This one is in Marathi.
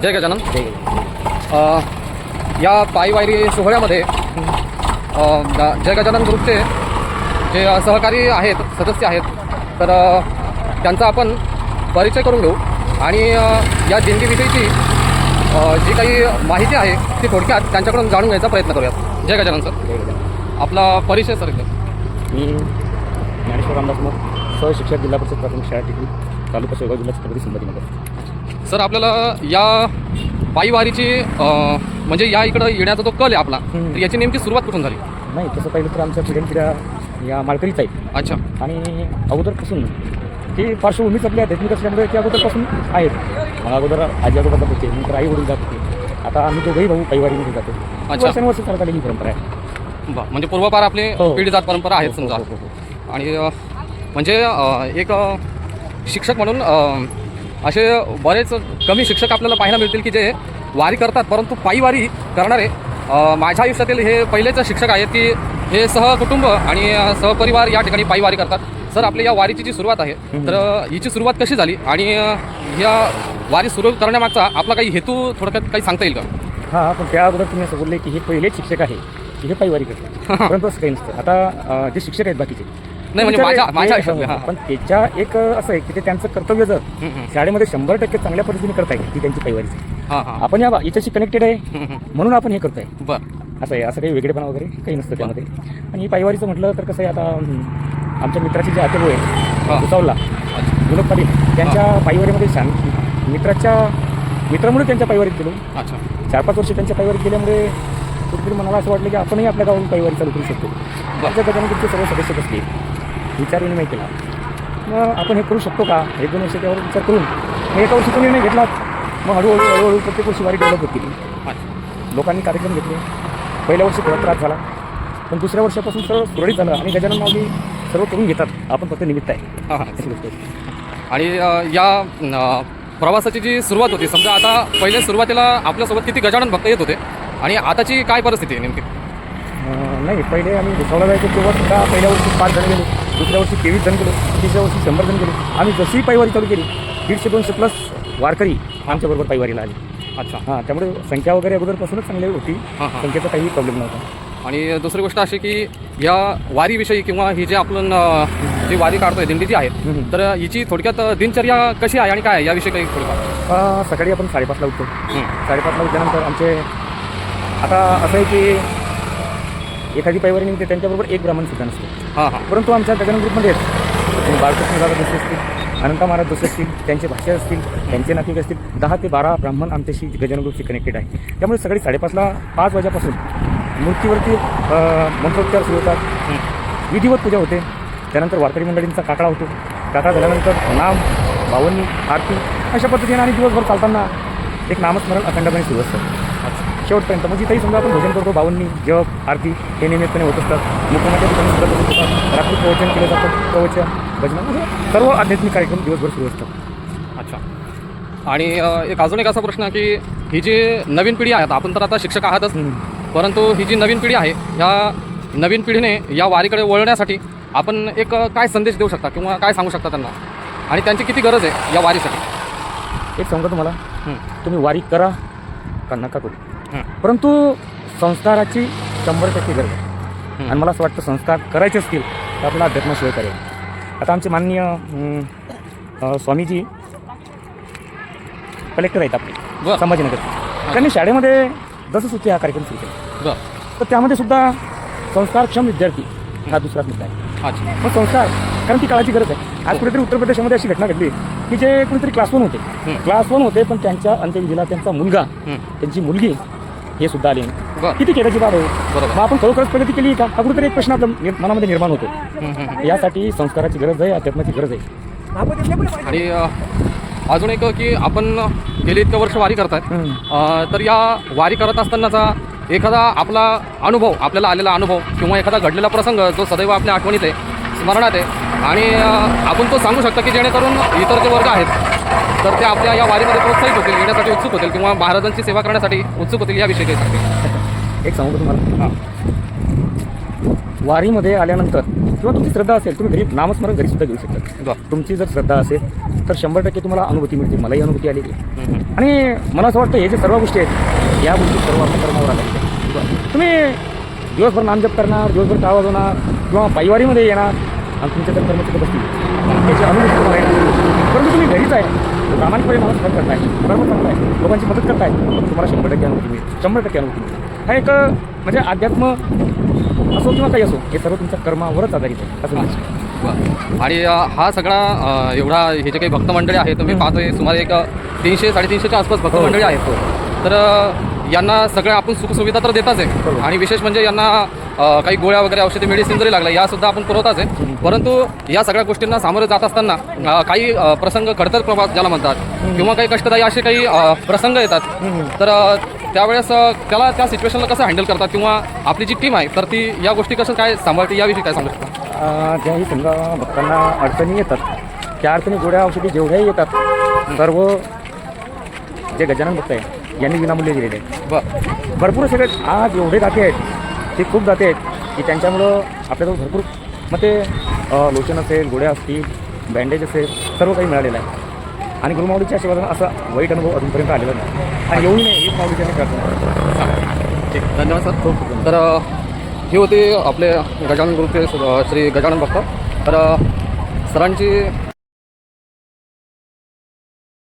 जय गजानन. जय या पायवारी सोहळ्यामध्ये अ, ग- जय गजानन ग्रुपचे जे सहकारी आहेत सदस्य आहेत तर त्यांचा आपण परिचय करून घेऊ. आणि या दिंडीविषयीची जी काही माहिती आहे ती थोडक्यात त्यांच्याकडून जाणून घ्यायचा प्रयत्न करूयात. जय गजानन सर. आपला परिचय सर एकदम मी ज्ञानेश्वर रामदास मग सहशिक्षक जिल्हा परिषद प्राथमिक शाळा टिकली तालुका शेगाव जिल्हा छत्रपती संभाजीनगर. सर आपल्याला या पायवारीची म्हणजे या इकडं येण्याचा जो कल आहे आपला. तर याची नेमकी सुरुवात कुठून झाली? नाही तसं पाहिलं तर आमच्या पिढ्या या माळकरीच आहेत. अच्छा. आणि अगोदरपासून ती पार्श्वभूमीच आपली आध्यात्मिक असल्यामुळे ती अगोदरपासून आहेत. मग अगोदर आजी आजोबा जात होते नंतर आई वडील जात होते. आता आम्ही दोघंही भाऊ पायवारीमध्ये जातो. अच्छा. वर्षानुवर्ष चालत आलेली परंपरा आहे. बा म्हणजे पूर्वपार आपली हो. पिढी जात परंपरा आहेत समजा. हो, हो, हो. आणि म्हणजे एक शिक्षक म्हणून असे बरेच कमी शिक्षक आपल्याला पाहायला मिळतील की जे वारी करतात परंतु पायी वारी करणारे माझ्या आयुष्यातील हे पहिलेच शिक्षक आहेत की हे सहकुटुंब आणि सहपरिवार या ठिकाणी पायी वारी करतात. सर आपल्या या वारीची जी सुरुवात आहे. तर हिची सुरुवात कशी झाली आणि या वारी सुरू करण्यामागचा आपला काही हेतू थोडक्यात काही सांगता येईल का? हां पण त्या अगोदर तुम्ही असं बोलले की हे पहिलेच शिक्षक आहे की हे पायवारी करतात. परंतु असं काही नसतं. आता जे शिक्षक आहेत बाकीचे नाही म्हणजे ते- माझ्या ते- माझ्या ते- आयुष्यातले हां पण त्याच्या एक असं आहे की ते त्यांचं कर्तव्य जर हम्म, हम्म. शाळेमध्ये शंभर टक्के चांगल्या पद्धतीने करता येईल ती त्यांची पायवारीची हां हां. आपण या याच्याशी कनेक्टेड आहे. म्हणून आपण हे करतोय. बरं. असं आहे असं काही वेगळेपणा वगैरे काही नसतं त्यामध्ये. आणि पायवारीचं म्हटलं तर कसं आहे आता हं, आमच्या मित्राचे जे आतेलो हां. आहे भुसावला विनोद पाटील त्यांच्या पायवारीमध्ये शां मित्राच्या मित्रामुळे त्यांच्या पायवारीत गेलो. अच्छा. चार पाच वर्ष त्यांच्या पायवारीत गेल्यामुळे कुठेतरी मनाला असं वाटलं की आपणही आपल्या गावात पायवारी चालू करू शकतो. त्यांच्या गजानगरचे सर्व सदस्य बसले. विचार विनिमय केला. मग? आपण हे करू शकतो का? एक दोन वर्ष त्यावर विचार करून. मग एका वर्षी तो निर्णय घेतला मग हळूहळू हळूहळू प्रत्येक वर्षी वारी डेव्हलप होत. लोकांनी कार्यक्रम घेतले. पहिल्या वर्षी थोडा त्रास झाला. पण दुसऱ्या वर्षापासून सर्व सुरळीत झालं आणि गजानन माऊली सर्व करून घेतात. आपण फक्त निमित्त आहे. हां हां. आणि या प्रवासाची जी सुरुवात होती समजा आता पहिले सुरुवातीला आपल्यासोबत किती गजानन भक्त येत होते? आणि आताची काय परिस्थिती आहे नेमकी? नाही पहिले आम्ही भुसावळा जायचो तेव्हा सुद्धा पहिल्या वर्षी पाच जण गेलो. दुसऱ्या वर्षी तेवीस जण गेलो तिसऱ्या वर्षी शंभर जण गेलो आम्ही जशी पायवारी चालू केली दीडशे दोनशे प्लस वारकरी आमच्याबरोबर पायवारीला आले. अच्छा. हां त्यामुळे संख्या वगैरे अगोदरपासूनच चांगली होती. संख्येचा काही प्रॉब्लेम नव्हता. आणि दुसरी गोष्ट अशी की या वारीविषयी किंवा ही जे आपण जी वारी काढतोय दिंडी जी आहे. तर हिची थोडक्यात दिनचर्या कशी आहे आणि काय आहे? याविषयी काही थोडंफार. सकाळी आपण साडेपाचला उठतो. साडेपाचला उठल्यानंतर आमचे आता असं आहे की एखादी पायवारी निघते त्यांच्याबरोबर एक ब्राह्मण सुद्धा नसतो. हां हां. परंतु आमच्या गजानन ग्रुपमध्ये बाळकृष्ण दादा जसे असतील अनंता महाराज जसे असतील त्यांचे भाषे असतील त्यांचे नातेवाईक असतील दहा ते बारा ब्राह्मण आमच्याशी गजानन ग्रुपशी कनेक्टेड आहे. त्यामुळे सकाळी साडेपाचला पाच वाजेपासून मूर्तीवरती मंत्रोच्चार सुरू होतात. विधिवत पूजा होते. त्यानंतर वारकरी मंडळींचा काकडा होतो. काकडा झाल्यानंतर नाम बावन्नी आरती अशा पद्धतीने आणि दिवसभर चालताना एक नामस्मरण अखंडपणे सुरू असतं. शेवटपर्यंत. म्हणजे इथेही समजा आपण भोजन करतो बावन्नी जप आरती हे नियमितपणे होत असतात. मुख्यमंत्री होतात रात्री प्रवचन केलं जातं. प्रवचन भजन म्हणजे सर्व आध्यात्मिक कार्यक्रम दिवसभर सुरू असतात. अच्छा. आणि एक अजून एक असा प्रश्न की ही जी नवीन पिढी आहे आपण तर आता शिक्षक आहातच परंतु ही जी नवीन पिढी आहे ह्या नवीन पिढीने या वारीकडे वळण्यासाठी आपण एक काय संदेश देऊ शकता किंवा काय सांगू शकता त्यांना? आणि त्यांची किती गरज आहे या वारीसाठी? एक सांगतो तुम्हाला. तुम्ही वारी करा का नका करू? परंतु संस्काराची शंभर टक्के गरज आहे. हं. आणि मला असं वाटतं संस्कार करायचे असतील तर आपला अध्यात्माशिवाय करेल. आता आमचे माननीय स्वामीजी कलेक्टर आहेत आपले संभाजीनगर. त्यांनी शाळेमध्ये जसं सुट्टी हा कार्यक्रम सुरू केला. तर त्यामध्ये सुद्धा संस्कारक्षम विद्यार्थी हा दुसराच मुद्दा आहे. मग संस्कार कारण ती काळाची गरज आहे. आज कुठेतरी उत्तर प्रदेशमध्ये अशी घटना घडली की जे कुणीतरी क्लास वन होते. हं. क्लास वन होते पण त्यांच्या अंत्यविधीला त्यांचा मुलगा हं, त्यांची मुलगी हे सुद्धा आले बरं. किती केल्याची बाब आहे बरोबर. मग आपण खरोखरच प्रगती केली का? हा कुठेतरी एक प्रश्न आपल्या मनामध्ये निर्माण होतो. यासाठी संस्काराची गरज आहे अध्यात्माची गरज आहे. आणि अ, अजून एक की आपण गेली इतकं वर्ष वारी करतायत हं. अ, तर या वारी करत असतानाचा एखादा आपला अनुभव आपल्याला आलेला अनुभव किंवा एखादा घडलेला प्रसंग जो सदैव आपल्या आठवणीत आहे स्मरणात आहे. आणि अ, आपण तो सांगू शकता की जेणेकरून इतर जे वर्ग आहेत तर ते आपल्या या वारीमध्ये प्रोत्साहित होतील येण्यासाठी उत्सुक होतील किंवा महाराजांची सेवा करण्यासाठी उत्सुक होतील याविषयी काही सांगते एक सांगू तुम्हाला. हां. वारीमध्ये आल्यानंतर किंवा तुमची श्रद्धा असेल तुम्ही घरी नामस्मरण घरी सुद्धा घेऊ शकता. तुमची जर श्रद्धा असेल तर शंभर टक्के तुम्हाला अनुभूती मिळते मलाही अनुभूती आलेली. आणि मला असं वाटतं हे जे सर्व गोष्टी आहेत या गोष्टी सर्व आपल्या कर्मावर आल्या. तुम्ही दिवसभर नामजप करणार दिवसभर टाळ वाजवणार किंवा पायवारीमध्ये येणार आणि तुमच्या तर कर्म तिथे बसतील. याची अनुभूती तुम्हाला येणार. परंतु तुम्ही घरीच आहे. प्रामाणिकपणे मला स्मरण करताय. कर्म करताय लोकांची मदत करताय. तुम्हाला शंभर टक्के अनुभूती मिळेल. शंभर टक्के अनुभूती मिळेल. हा एक म्हणजे अध्यात्म असो किंवा काही असो हे सर्व तुमच्या कर्मावरच आधारित आहे. असं मी बरं. आणि हा सगळा एवढा हे जे काही भक्त मंडळी आहेत तुम्ही पाहतोय सुमारे एक तीनशे साडेतीनशेच्या आसपास भक्त हो. मंडळी आहेत. तर यांना सगळ्या आपण सुखसुविधा तर देताच आहे. बरोबर. आणि विशेष म्हणजे यांना काही गोळ्या वगैरे औषधी मेडिसिन जरी लागल्या या सुद्धा आपण पुरवताच आहे. परंतु या सगळ्या गोष्टींना सामोरे जात असताना काही प्रसंग खडतर प्रभात ज्याला म्हणतात किंवा काही कष्टदायी असे काही प्रसंग येतात तर त्यावेळेस त्याला त्या सिच्युएशनला कसं हँडल करतात किंवा आपली जी टीम आहे तर ती या गोष्टी कसं काय सांभाळते याविषयी काय सांगू शकता? ज्याही समजा भक्तांना अडचणी येतात त्या अडचणी गोळ्या औषधी जेवढ्याही येतात सर्व जे गजानन भक्त आहे यांनी विनामूल्य दिलेले आहे बरं. भरपूर सगळे आज एवढे दाते आहेत ते खूप दाते आहेत की त्यांच्यामुळं आपल्याजवळ भरपूर मग ते लोशन असेल गोळ्या असतील बँडेज असेल सर्व काही मिळालेलं आहे. आणि गुरुमाऊलीच्या आशीर्वादानं असा वाईट अनुभव अजूनपर्यंत आलेला नाही. आणि येऊ नये हीच माऊलीच्या प्रार्थना धन्यवाद सर. तर अ, हे होते आपले गजानन अ, श्री गजानन भक्त. तर सरांची